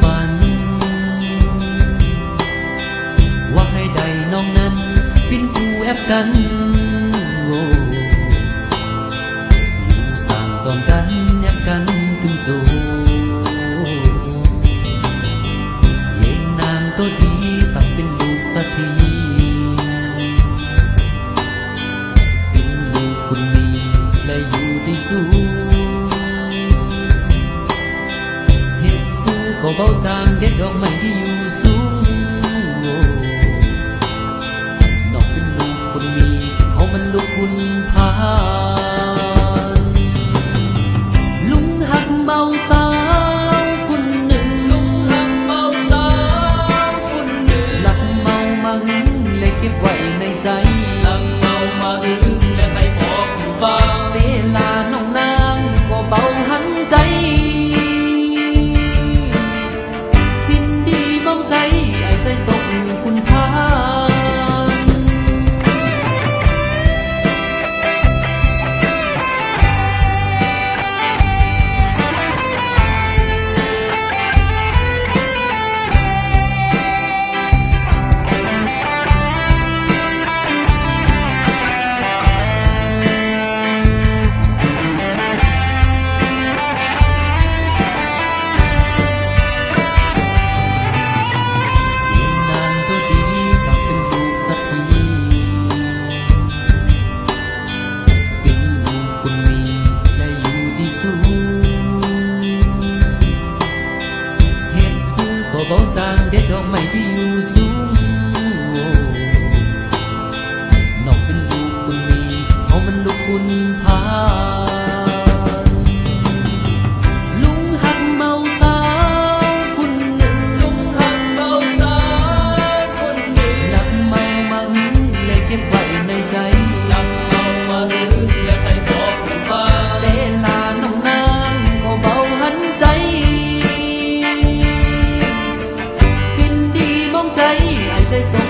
ฝัน ว่าให้ใดน้องนั้น เป็นคู่แอบกัน bầu bao tàng đến đoạn mình đi 在来在在